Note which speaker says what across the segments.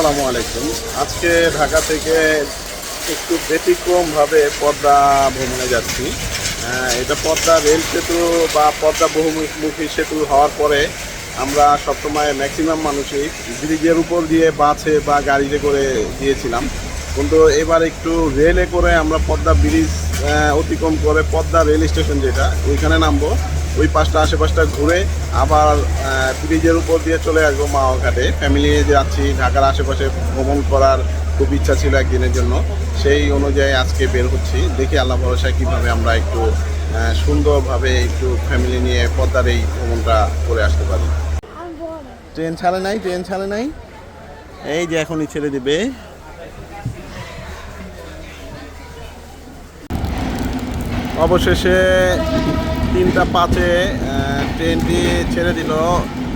Speaker 1: আসসালামু আলাইকুম। আজকে ঢাকা থেকে একটু ব্যতিক্রমভাবে পদ্মা ভ্রমণে যাচ্ছি। এটা পদ্মা রেল সেতু বা পদ্মা বহুমুখী সেতু হওয়ার পরে আমরা সবসময় ম্যাক্সিমাম মানুষই ব্রিজের উপর দিয়ে বাসে বা গাড়িতে করে গিয়েছিলাম। কিন্তু এবার একটু রেলে করে আমরা পদ্মা ব্রিজ অতিক্রম করে পদ্মা রেল স্টেশন যেটা, ওইখানে নামবো। ওই পাশটা আশেপাশটা ঘুরে আবার ব্রিজের উপর দিয়ে চলে আসব মাওয়া ঘাটে ফ্যামিলি যাচ্ছি ঢাকার আশেপাশে ভ্রমণ করার খুব ইচ্ছা ছিল একদিনের জন্য। সেই অনুযায়ী আজকে বের হচ্ছি। দেখি আল্লাহ ভরসা কীভাবে আমরা একটু সুন্দরভাবে একটু ফ্যামিলি নিয়ে পদ্মার এই ভ্রমণটা করে আসতে পারি। ট্রেন ছাড়ে নাই, ট্রেন ছাড়ে নাই। এই যে এখনই ছেড়ে দেবে। অবশেষে তিনটা পাঁচে ট্রেনটি ছেড়ে দিল।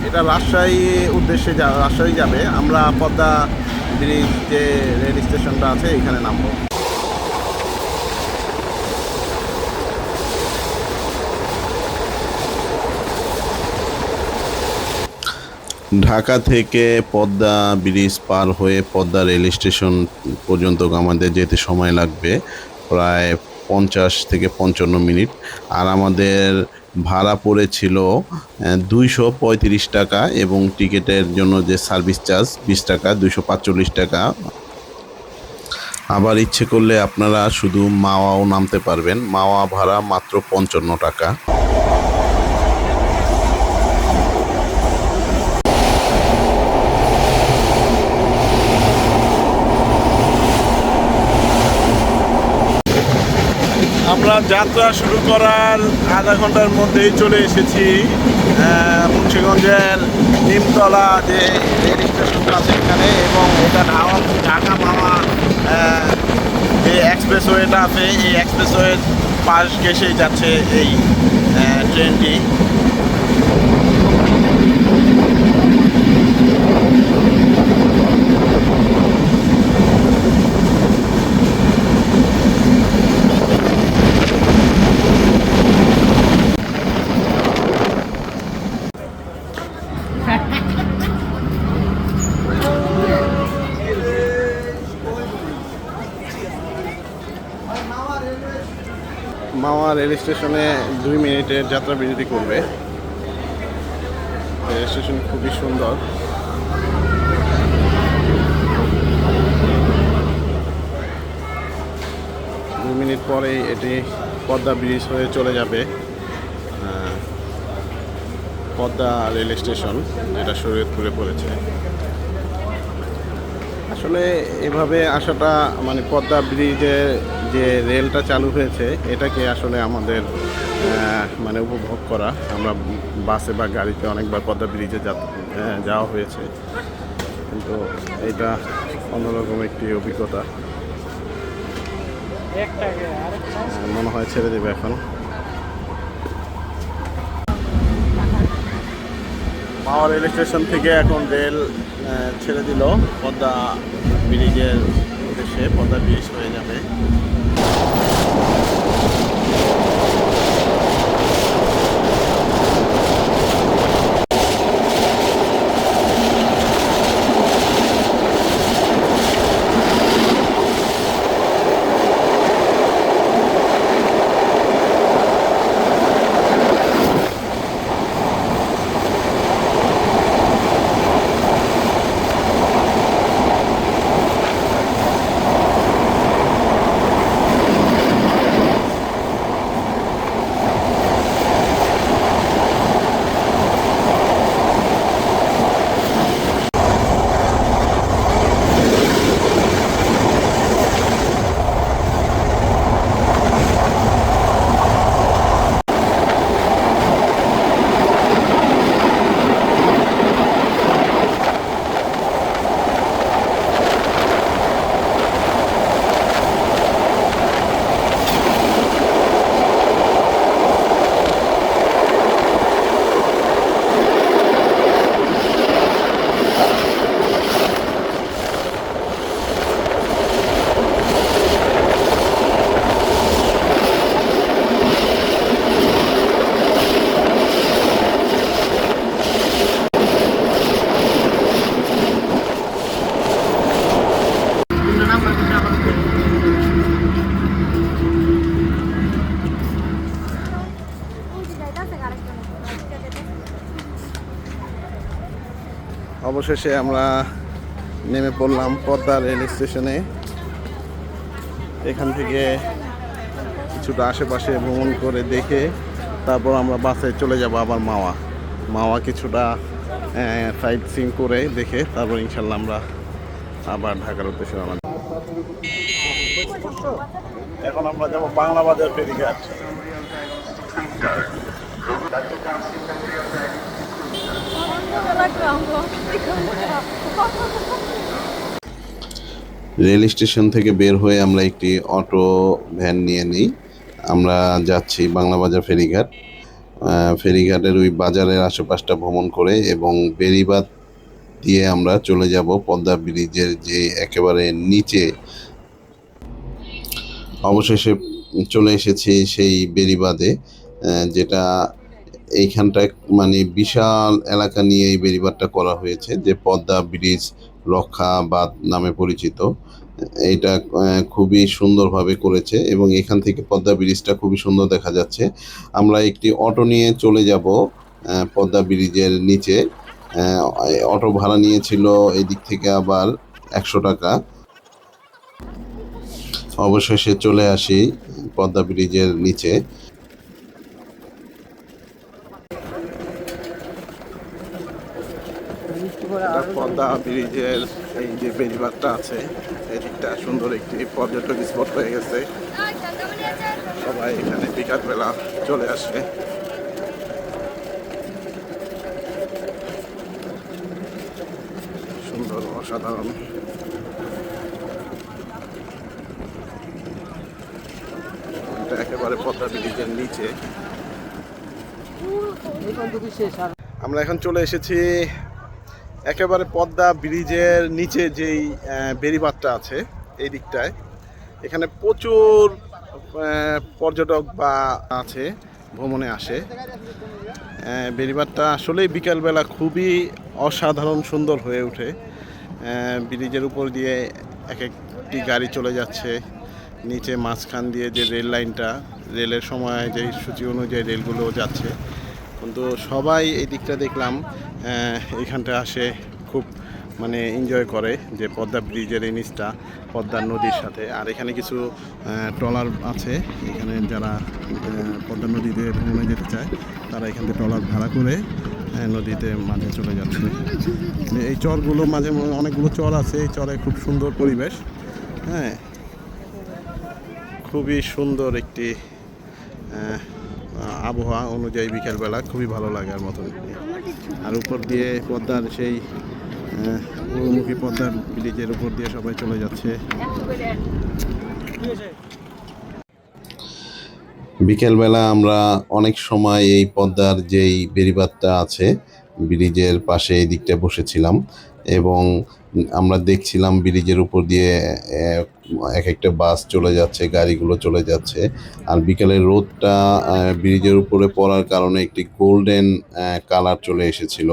Speaker 1: এটা রাজশাহী উদ্দেশ্যে যা, রাজশাহী যাবে। আমরা পদ্মা ব্রিজ যে রেল স্টেশনটা আছে, এখানে নামবো। ঢাকা থেকে পদ্মা ব্রিজ পার হয়ে পদ্মা রেল স্টেশন পর্যন্ত আমাদের যেতে সময় লাগবে। প্রায় পঞ্চাশ থেকে পঞ্চান্ন মিনিট। আর আমাদের ভাড়া পড়েছিল দুইশো পঁয়ত্রিশ টাকা এবং টিকিটের জন্য যে সার্ভিস চার্জ, বিশ টাকা, দুইশো পাঁচচল্লিশ টাকা। আবার ইচ্ছে করলে আপনারা শুধু মাওয়াও নামতে পারবেন। মাওয়া ভাড়া মাত্র পঞ্চান্ন টাকা। আমরা যাত্রা শুরু করার আধা ঘণ্টার মধ্যেই চলে এসেছি মুন্সীগঞ্জের নিমতলা যে রেল স্টেশনটা আছে এখানে এবং এটা ঢাকা ঢাকা মামা যে এক্সপ্রেসওয়েটা আছে, এই এক্সপ্রেসওয়ের পাশ ঘেসেই যাচ্ছে এই ট্রেনটি। মামা রেল স্টেশনে দুই মিনিটের যাত্রা বিরতি করবে। রেল স্টেশন খুবই সুন্দর। দুই মিনিট পরেই এটি পদ্মা ব্রিজ হয়ে চলে যাবে পদ্মা রেল স্টেশন, যেটা শরীয়তপুরে পড়েছে। আসলে এভাবে আসাটা মানে পদ্মা ব্রিজে যে রেলটা চালু হয়েছে, এটাকে আসলে আমাদের মানে উপভোগ করা। আমরা বাসে বা গাড়িতে অনেকবার পদ্মা ব্রিজে যাওয়া হয়েছে। কিন্তু এটা অন্যরকম একটি অভিজ্ঞতা। মনে হয় ছেড়ে দেবে এখন। পাওয়ার রেল স্টেশন থেকে এখন রেল ছেড়ে দিল। পদ্মা ব্রিজের উদ্দেশ্যে পদ্মা ব্রিজ হয়ে যাবে। অবশেষে আমরা নেমে পড়লাম পদ্মা রেল স্টেশনে। এখান থেকে কিছুটা আশেপাশে ভ্রমণ করে দেখে তারপর আমরা বাসে চলে যাব আবার মাওয়া। মাওয়া কিছুটা সাইট সিং করে দেখে তারপর ইনশাল্লাহ আমরা আবার ঢাকার উদ্দেশ্যে রওনা এখন আমরা যাব বাংলা বাজার ফেরিঘাট।
Speaker 2: রেল স্টেশন থেকে বের হয়ে আমরা একটি অটো ভ্যান নিয়ে নিই। আমরা যাচ্ছি বাংলা বাজার ফেরিঘাট। ফেরিঘাটের ওই বাজারের আশেপাশটা ভ্রমণ করে এবং বেরিবাদ দিয়ে আমরা চলে যাব পদ্মা ব্রিজের যে একেবারে নিচে। অবশেষে চলে এসেছি সেই বেরিবাদে যেটা এইখানটায় মানে বিশাল এলাকা নিয়ে এই বেরিবাদটা করা হয়েছে, যে পদ্মা ব্রিজ, রক্ষা বাঁধ নামে পরিচিত। এটা খুবই সুন্দরভাবে করেছে এবং এখান থেকে পদ্মা ব্রিজটা খুবই সুন্দর দেখা যাচ্ছে। আমরা একটি অটো নিয়ে চলে যাব পদ্মা ব্রিজের নিচে। অটো ভাড়া নিয়েছিল এই দিক থেকে আবার একশো টাকা। অবশেষে চলে আসি পদ্মা ব্রিজের নিচে।
Speaker 1: পদ্মা ব্রিজের এই যে বেরিবাদটা আছে এই দিকটা সুন্দর একটি পর্যটক স্পট হয়ে গেছে। সবাই এখানে বিকালবেলা চলে আসে সুন্দর অসাধারণ। একেবারে পদ্মা ব্রিজের নিচে। আমরা এখন চলে এসেছি একেবারে পদ্মা ব্রিজের নিচে যেই আহ, আছে এই দিকটায়। এখানে প্রচুর পর্যটক বা আছে ভ্রমণে আসে। আহ, আসলেই বিকালবেলা খুবই অসাধারণ সুন্দর হয়ে ওঠে। ব্রিজের উপর দিয়ে এক একটি গাড়ি চলে যাচ্ছে। নিচে মাঝখান দিয়ে যে রেল লাইনটা রেলের সময় যে সূচি অনুযায়ী রেলগুলো যাচ্ছে। কিন্তু সবাই এই দিকটা দেখলাম আহ, এইখানটা আসে খুব মানে এনজয় করে যে পদ্মা ব্রিজের এই নিচটা পদ্মা নদীর সাথে। আর এখানে কিছু ট্রলার আছে এখানে যারা পদ্মা নদীতে ভ্রমণে যেতে চায় তারা এখান থেকে ট্রলার ভাড়া করে নদীতে মাঝে চলে যাচ্ছে। এই চরগুলো মাঝে অনেকগুলো চর আছে এই চরে খুব সুন্দর পরিবেশ। হ্যাঁ খুবই সুন্দর একটি আবহাওয়া অনুযায়ী বিকেলবেলা খুবই ভালো লাগার মতন। আর উপর দিয়ে পদ্মার সেই পূর্বমুখী পদ্মার ব্রিজের উপর দিয়ে সবাই চলে যাচ্ছে।
Speaker 2: বিকেলবেলা আমরা অনেক সময় এই পদ্মার যেই বেড়িবাঁধটা আছে, ব্রিজের পাশে এই দিকটা বসেছিলাম। এবং আমরা দেখছিলাম ব্রিজের উপর দিয়ে এক একটা বাস চলে যাচ্ছে, গাড়িগুলো চলে যাচ্ছে। আর বিকেলের রোদটা ব্রিজের উপরে পড়ার কারণে একটি গোল্ডেন কালার চলে এসেছিল।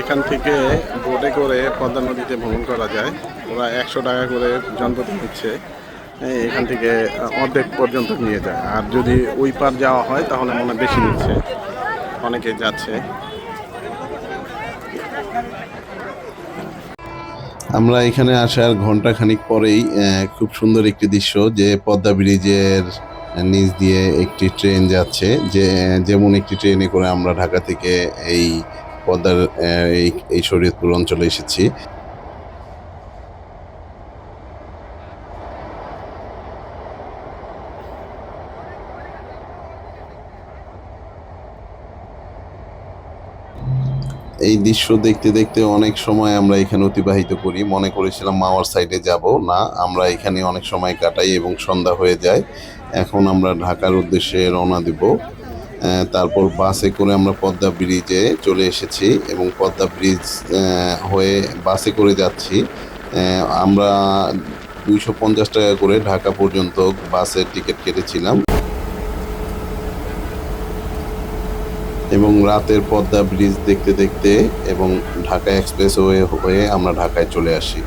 Speaker 1: এখান থেকে বোটে করে পদ্মা নদীতে ভ্রমণ করা যায়। ওরা একশো টাকা করে জনপ্রতি নিচ্ছে। এখান থেকে অর্ধেক পর্যন্ত নিয়ে যায়। আর যদি ওই পার যাওয়া হয়, তাহলে মনে বেশি নিচ্ছে। অনেকে যাচ্ছে।
Speaker 2: আমরা এখানে আসার ঘণ্টা খানিক পরেই খুব সুন্দর একটি দৃশ্য যে পদ্মা ব্রিজের নিচ দিয়ে একটি ট্রেন যাচ্ছে। যে, যেমন একটি ট্রেনে করে আমরা ঢাকা থেকে এই পদ্মার এই শরীয়তপুর অঞ্চলে এসেছি। এই দৃশ্য দেখতে দেখতে অনেক সময় আমরা এখানে অতিবাহিত করি। মনে করেছিলাম মাওয়ার সাইডে যাব। না, আমরা এখানে অনেক সময় কাটাই এবং সন্ধ্যা হয়ে যায়। এখন আমরা ঢাকার উদ্দেশ্যে রওনা দেব। তারপর বাসে করে আমরা পদ্মা ব্রিজে চলে এসেছি এবং পদ্মা ব্রিজ হয়ে বাসে করে যাচ্ছি। আমরা দুইশো পঞ্চাশ টাকা করে ঢাকা পর্যন্ত বাসের টিকিট কেটেছিলাম। এবং রাতের পদ্মা ব্রিজ দেখতে দেখতে এবং ঢাকা এক্সপ্রেস হয়ে হয়ে আমরা ঢাকায় চলে আসি।